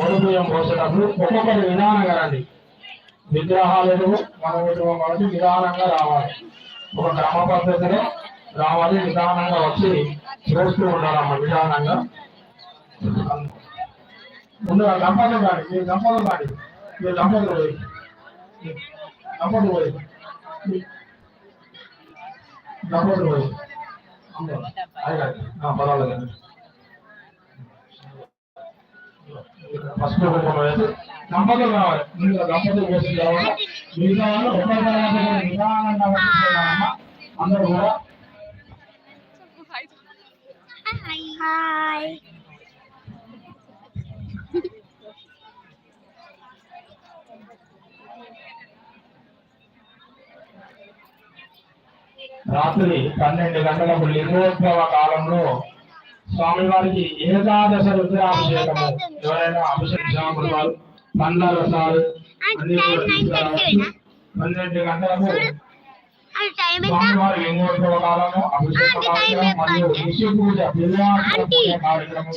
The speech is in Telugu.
ఓడిపోయాం పోసేటప్పుడు ఒక్కొక్కటి విధానంగా రండి. విగ్రహాలు మన పెట్టుకోం కాబట్టి నిదానంగా రావాలి. ఒక క్రమ పద్ధతిలో రావాలి నిదానంగా వచ్చి చేస్తూ ఉండాలమ్మ నిదానంగా ముందుగా దంపతులు కాడి మీరు దంపతులు కాడి మీరు దంపతులు పోయి. దంపతులు పోయి. దంపతులు పోయి. పర్వాలేదు ఫస్ట్ వేసి దంపతులు రావాలి మీరు దంపతులు వేసి రావాలి మిగతా వాళ్ళు ఒక్క తర్వాత నిదానంగా వచ్చేసేయాలమ్మా. అందరూ కూడా హాయ్ రాత్రి పన్నెండు గంటలకు లింగోత్సవ కాలంలో స్వామివారికి ఏకాదశ రుద్రాభిషేకము. ఎవరైనా అభిషేకం వారు పండ్ల రసాలు అన్ని పన్నెండు గంటలకు స్వామివారి లింగోత్సవ కాలము అభిషేక కార్యక్రమం మరియు ఋషి పూజ పూజ కార్యక్రమం.